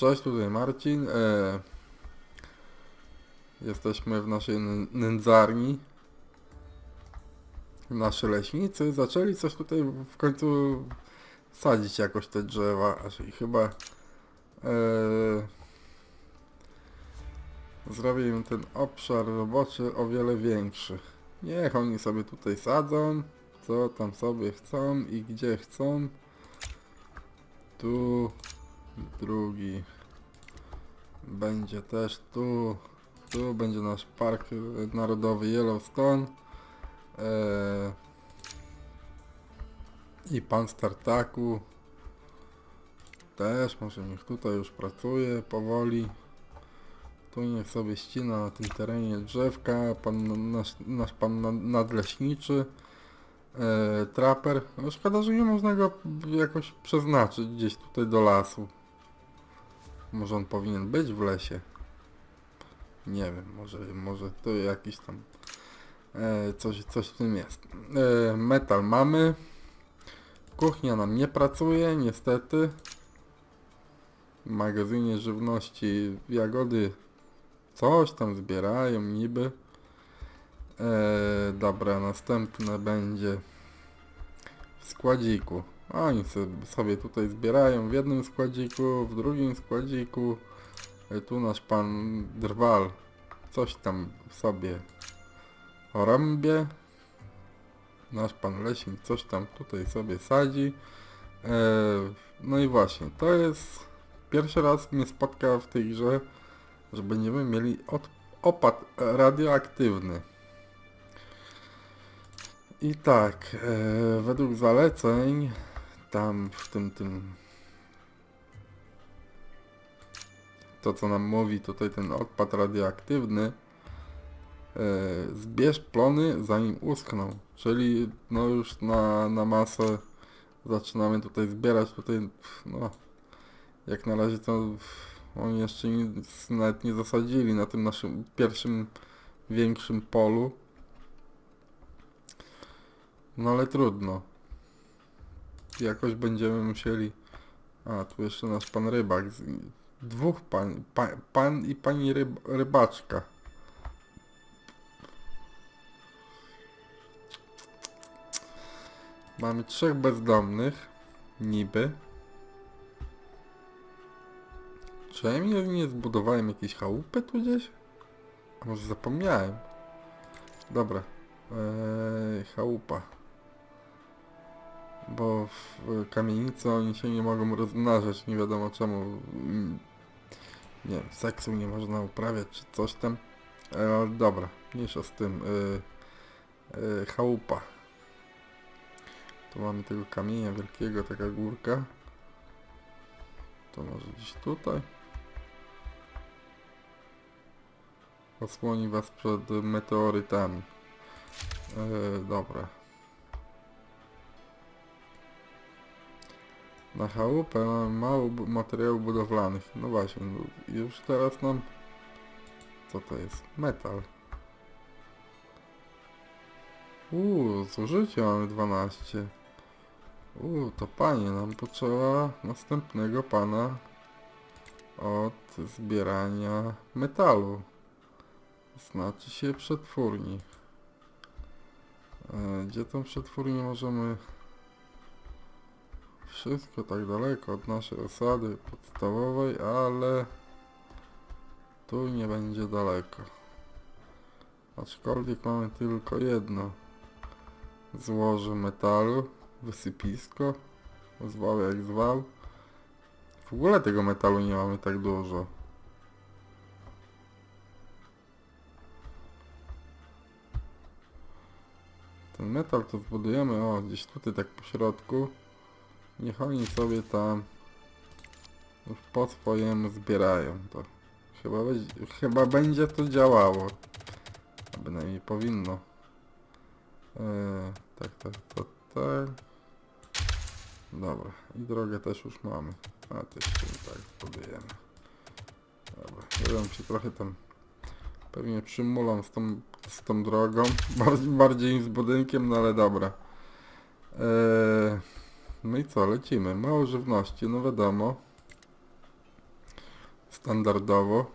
Cześć, tutaj Marcin. E, jesteśmy w naszej nędzarni. Nasze leśnicy zaczęli coś tutaj w końcu sadzić jakoś te drzewa, aż i chyba e, zrobię im ten obszar roboczy o wiele większy. Niech oni sobie tutaj sadzą, co tam sobie chcą i gdzie chcą. Tu drugi. Będzie też tu. Tu będzie nasz park e, narodowy Yellowstone. E, i pan Startaku też może niech tutaj już pracuje powoli. Tu niech sobie ścina na tym terenie drzewka pan, nasz, nasz pan na- nadleśniczy. E, traper. No szkoda, że nie można go jakoś przeznaczyć gdzieś tutaj do lasu może on powinien być w lesie. Nie wiem, może, może to jakiś tam e, coś, coś w tym jest. E, metal mamy. Kuchnia nam nie pracuje, niestety. W magazynie żywności jagody coś tam zbierają niby. E, dobra, następne będzie w składziku. Oni sobie, tutaj zbierają w jednym składziku, w drugim składziku. E, Tu nasz pan Drwal coś tam sobie rąbie. Nasz pan Leśnik coś tam tutaj sobie sadzi. E, no i właśnie, to jest pierwszy raz mnie spotka w tej grze, że będziemy mieli opad radioaktywny. I tak, e, według zaleceń tam w tym tym. To co nam mówi tutaj ten odpad radioaktywny e, zbierz plony zanim uschną. Czyli no już na, na masę zaczynamy tutaj zbierać tutaj no jak na razie to oni jeszcze nic nawet nie zasadzili na tym naszym pierwszym większym polu. No ale trudno jakoś będziemy musieli a tu jeszcze nasz pan rybak dwóch pan, pa, pan i pani ryb, rybaczka mamy trzech bezdomnych niby czy ja nie, nie zbudowałem jakiejś chałupy tu gdzieś? A może zapomniałem? Dobra. Eee, chałupa bo w kamienicy oni się nie mogą rozmnażać, nie wiadomo czemu. Mm, Nie wiem, seksu nie można uprawiać czy coś tam. E, Ale dobra, mniejsza z tym. Y, y, chałupa. Tu mamy tego kamienia wielkiego, taka górka. To może gdzieś tutaj. Osłoni was przed meteorytami. E, dobra. Na chałupę mało materiałów budowlanych. No właśnie, no, już teraz nam... Co to jest? Metal. Uuu, zużycie mamy 12. Uuu, to panie, nam potrzeba następnego pana od zbierania metalu. Znaczy się przetwórni. E, gdzie tą przetwórnię możemy... Wszystko tak daleko od naszej osady podstawowej, ale tu nie będzie daleko. Aczkolwiek mamy tylko jedno złoże metalu, wysypisko, zwał jak zwał. W ogóle tego metalu nie mamy tak dużo. Ten metal to zbudujemy, o gdzieś tutaj tak po środku. Niech oni sobie tam już po swojemu zbierają to. Chyba, będzie, chyba będzie to działało. A bynajmniej powinno. Eee, tak, tak, tak, tak. Dobra, i drogę też już mamy. A jeszcze nie tak zbudujemy. Dobra, ja się trochę tam pewnie przymulam z tą, z tą drogą. Bardziej, bardziej z budynkiem, no ale dobra. Eee, no i co, lecimy. Mało żywności, no wiadomo. Standardowo.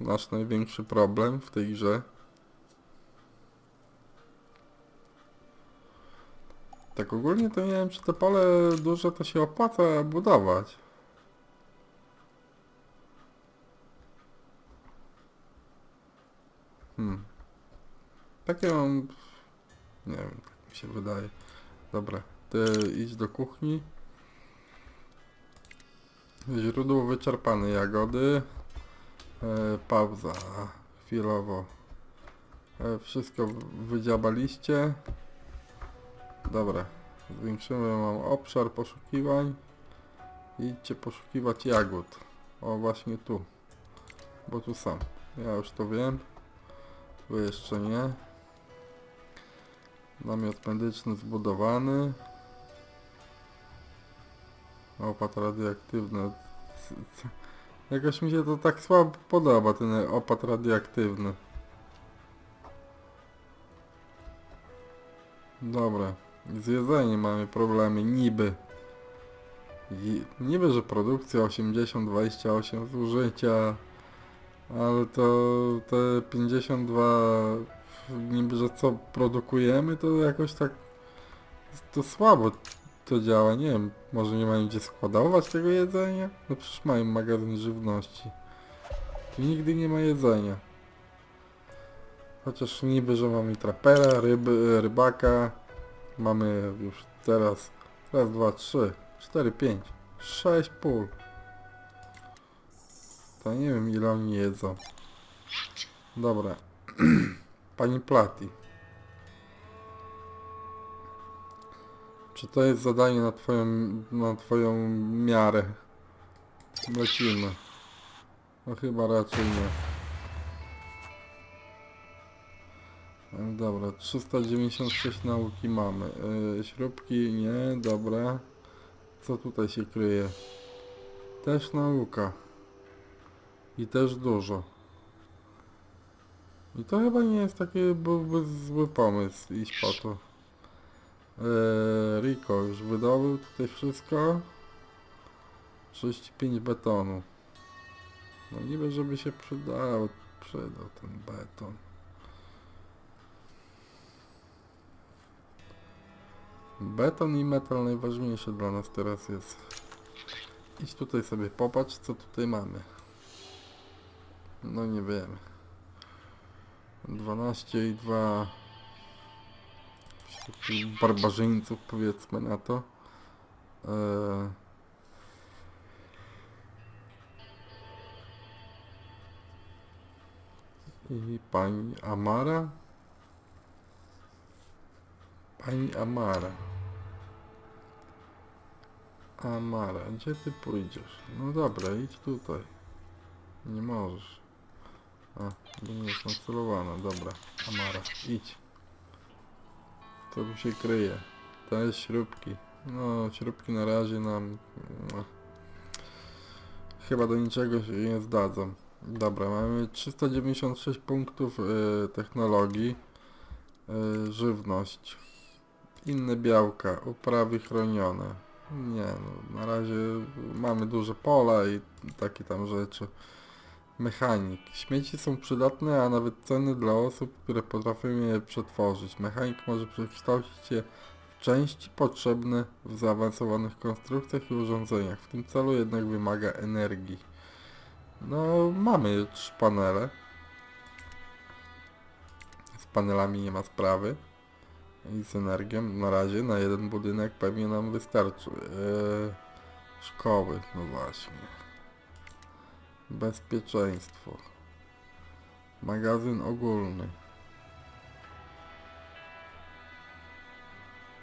Nasz największy problem w tej grze. Tak ogólnie to nie wiem, czy to pole duże to się opłaca budować. Hmm. Takie mam... Nie wiem, tak mi się wydaje. Dobra, ty idź do kuchni. Źródło wyczerpane jagody. E, pauza. Chwilowo. E, wszystko wydziabaliście. Dobra. Zwiększymy mam obszar poszukiwań. Idźcie poszukiwać jagód. O właśnie tu. Bo tu sam. Ja już to wiem. Wy jeszcze nie. Namiot medyczny zbudowany. Opad radioaktywny. Jakoś mi się to tak słabo podoba, ten opad radioaktywny. Dobra. Z jedzeniem mamy problemy, niby. I, niby, że produkcja 80-28 zużycia, ale to te 52 niby, że co produkujemy, to jakoś tak to słabo to działa, nie wiem, może nie mają gdzie składować tego jedzenia? No przecież mają magazyn żywności. Tu nigdy nie ma jedzenia. Chociaż niby, że mamy trapera, ryby, rybaka. Mamy już teraz raz, dwa, trzy, cztery, pięć, sześć pól. To nie wiem ile oni jedzą. Dobra. Pani Plati. Czy to jest zadanie na twoją, na twoją miarę? Lecimy. No chyba raczej nie. E, Dobra, 396 nauki mamy. Yy, śrubki nie, dobra. Co tutaj się kryje? Też nauka. I też dużo. I to chyba nie jest taki byłby zły pomysł iść po to. Eee, Rico już wydobył tutaj wszystko. 35 betonu. No niby żeby się przydał, przydał ten beton. Beton i metal najważniejszy dla nas teraz jest. Idź tutaj sobie popatrz co tutaj mamy. No nie wiem. 12 i 2 tych barbarzyńców powiedzmy na to. Eee, I pani Amara? Pani Amara. Amara, gdzie ty pójdziesz? No dobra, idź tutaj. Nie możesz. A, bo nie jest nacelowana, dobra. Amara, idź. To tu się kryje. To jest śrubki. No, śrubki na razie nam... No, chyba do niczego się nie zdadzą. Dobra, mamy 396 punktów y, technologii. Y, żywność. Inne białka, uprawy chronione. Nie no, na razie mamy duże pola i takie tam rzeczy. Mechanik. Śmieci są przydatne, a nawet cenne dla osób, które potrafią je przetworzyć. Mechanik może przekształcić je w części potrzebne w zaawansowanych konstrukcjach i urządzeniach. W tym celu jednak wymaga energii. No, mamy trzy panele. Z panelami nie ma sprawy. I z energią na razie na jeden budynek pewnie nam wystarczy. Eee, szkoły, no właśnie. Bezpieczeństwo. Magazyn ogólny.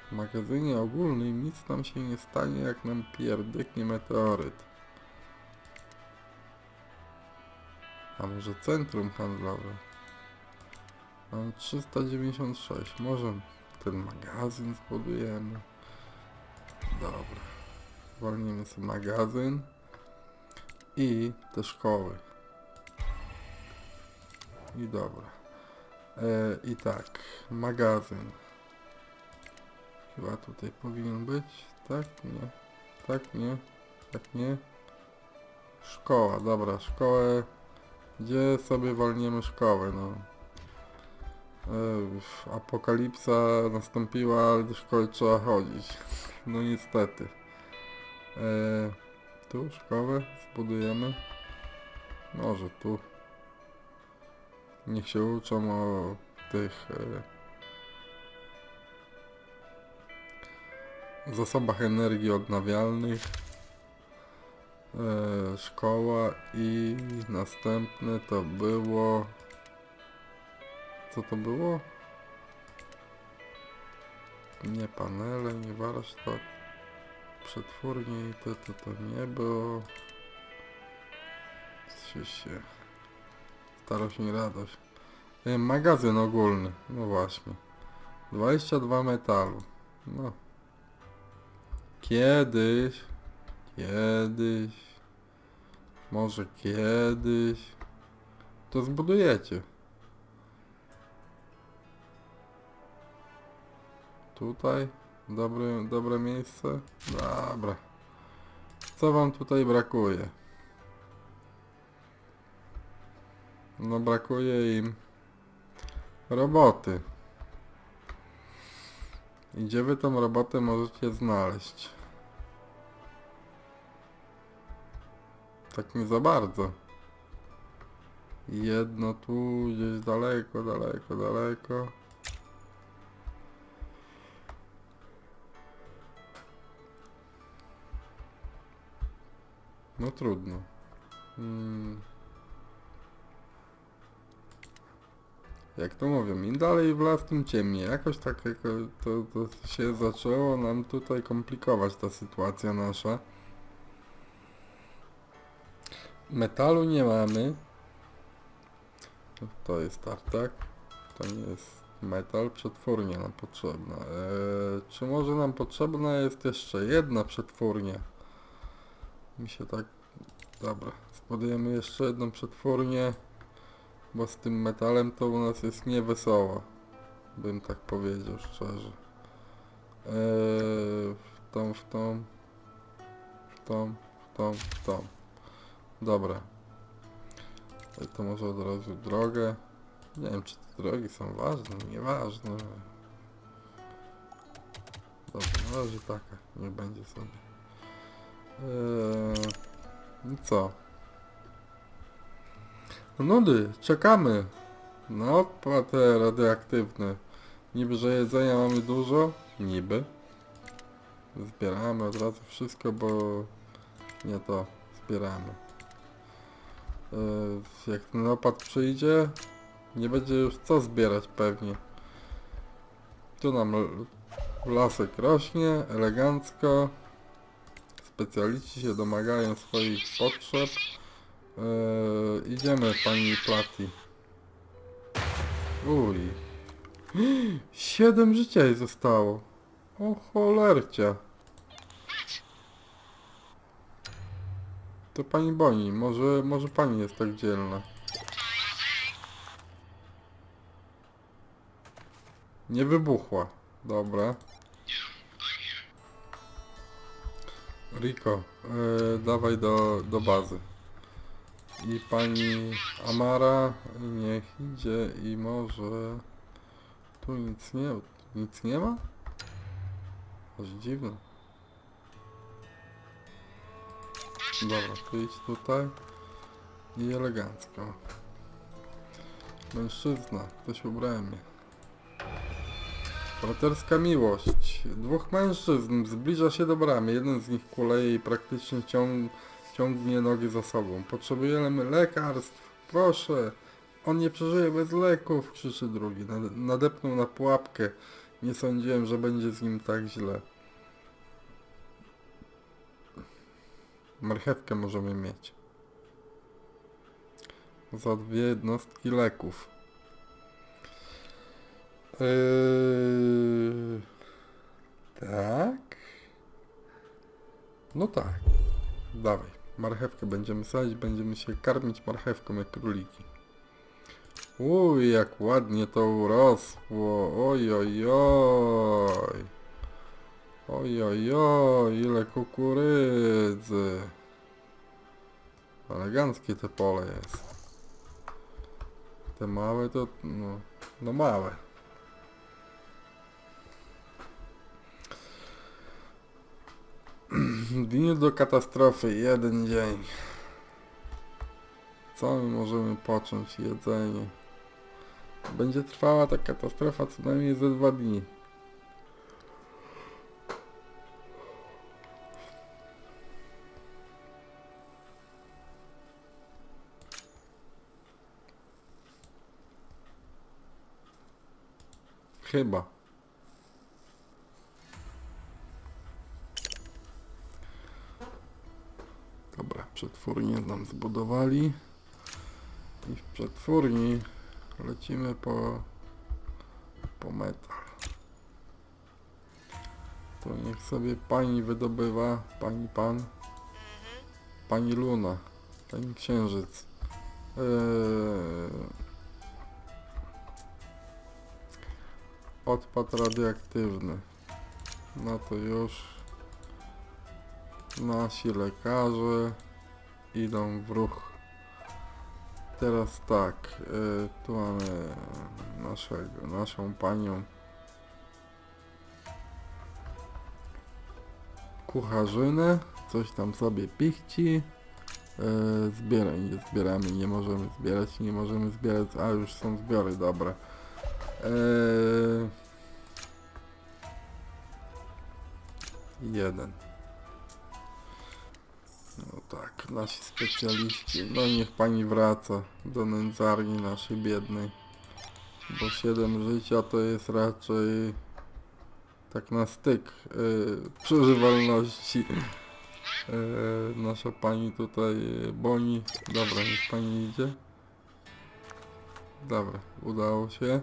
W magazynie ogólnym nic nam się nie stanie, jak nam pierdyknie meteoryt. A może centrum handlowe? Mam 396. Może ten magazyn zbudujemy. Dobra. Zwolnimy sobie magazyn. I te szkoły. I dobra. E, I tak, magazyn. Chyba tutaj powinien być. Tak, nie. Tak, nie. Tak, nie. Szkoła. szkoła, dobra, szkołę. Gdzie sobie walniemy szkołę, no. E, apokalipsa nastąpiła, ale do szkoły trzeba chodzić. No niestety. E, tu szkołę zbudujemy. Może tu. Niech się uczą o tych e, zasobach energii odnawialnych. E, szkoła i następne to było... Co to było? Nie panele, nie warsztat. Przetwórnie i to, to, to nie było. Się się. Starość radość. E, magazyn ogólny, no właśnie. 22 metalu. No. Kiedyś. Kiedyś. Może kiedyś. To zbudujecie. Tutaj. Dobre, dobre miejsce. Dobra. Co wam tutaj brakuje? No brakuje im roboty. I Gdzie wy tą robotę możecie znaleźć? Tak nie za bardzo. Jedno tu, gdzieś daleko, daleko, daleko. No trudno. Mm. Jak to mówią, im dalej w las, tym ciemniej. Jakoś tak to, to się zaczęło nam tutaj komplikować ta sytuacja nasza. Metalu nie mamy. To jest tartak. To nie jest metal, przetwórnia nam potrzebna. Eee, czy może nam potrzebna jest jeszcze jedna przetwórnia? Mi się tak... Dobra, zbudujemy jeszcze jedną przetwórnię, bo z tym metalem to u nas jest niewesoło. Bym tak powiedział szczerze. Eee, w tą, w tą, w tą, w tą, w tą. Dobra. To może od razu drogę. Nie wiem, czy te drogi są ważne, nieważne. Dobra, razie taka, niech będzie sobie. Eee, I co? No Nudy, czekamy na odpłatę radioaktywne. Niby, że jedzenia mamy dużo, niby. Zbieramy od razu wszystko, bo nie to zbieramy. Eee, jak ten opad przyjdzie, nie będzie już co zbierać pewnie. Tu nam lasek rośnie, elegancko. Specjaliści się domagają swoich potrzeb. Eee, idziemy pani Plati. Uj. Siedem życia jej zostało. O cholercia. To pani Boni, może, może pani jest tak dzielna. Nie wybuchła. Dobra. Rico, e, dawaj do, do bazy. I pani Amara niech idzie i może... Tu nic nie, nic nie ma? Aż dziwne. Dobra, tu idź tutaj. I elegancko. Mężczyzna, ktoś ubrałem mnie. Braterska miłość. Dwóch mężczyzn zbliża się do bramy. Jeden z nich kuleje i praktycznie ciąg, ciągnie nogi za sobą. Potrzebujemy lekarstw. Proszę. On nie przeżyje bez leków, krzyczy drugi. Nade- Nadepnął na pułapkę. Nie sądziłem, że będzie z nim tak źle. Marchewkę możemy mieć. Za dwie jednostki leków. Yy... Tak? No tak. Dawaj. Marchewkę będziemy sadzić, będziemy się karmić marchewką jak króliki. Uj, jak ładnie to urosło. Oj, oj, oj. Oj, oj, oj, ile kukurydzy. Eleganckie te pole jest. Te małe to, no, no małe. Dni do katastrofy, jeden dzień. Co my możemy począć? Jedzenie. Będzie trwała ta katastrofa co najmniej ze dwa dni. Chyba. Przetwórnię nam zbudowali. I w przetwórni lecimy po, po metal. To niech sobie pani wydobywa, pani pan, pani Luna, pani księżyc. Eee, odpad radioaktywny. No to już nasi lekarze idą w ruch. Teraz tak, y, tu mamy naszego, naszą panią kucharzynę, coś tam sobie pichci. Y, zbieraj, nie zbieramy, nie możemy zbierać, nie możemy zbierać, a już są zbiory, dobra. Eee, jeden. Tak, nasi specjaliści. No niech pani wraca do nędzarni naszej biednej. Bo 7 życia to jest raczej tak na styk yy, przeżywalności. Yy, nasza pani tutaj yy, boni. Dobra, niech pani idzie. Dobra, udało się.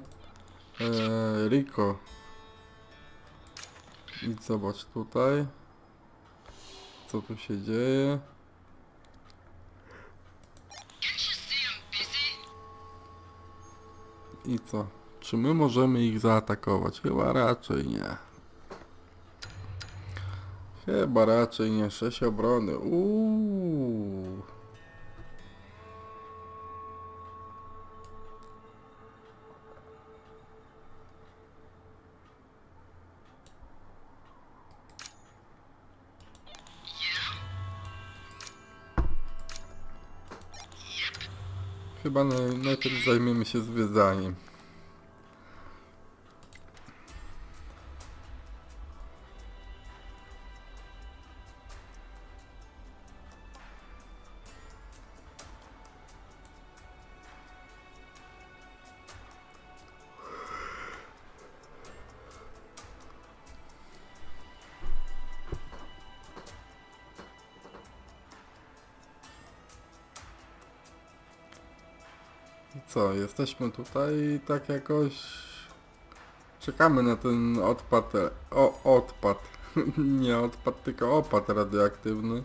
Eee, Rico. Idź zobacz tutaj. Co tu się dzieje? I co? Czy my możemy ich zaatakować? Chyba raczej nie. Chyba raczej nie. 6 obrony. Chyba naj- najpierw zajmiemy się zwiedzaniem. Co, jesteśmy tutaj i tak jakoś czekamy na ten odpad, o odpad, nie odpad, tylko opad radioaktywny.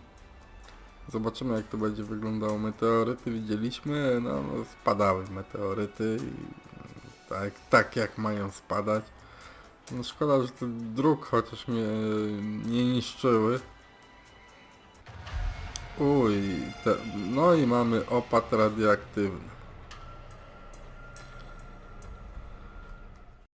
Zobaczymy jak to będzie wyglądało. Meteoryty widzieliśmy, no, no spadały meteoryty i tak, tak jak mają spadać. No szkoda, że te dróg chociaż mnie nie niszczyły. Uj, te, no i mamy opad radioaktywny.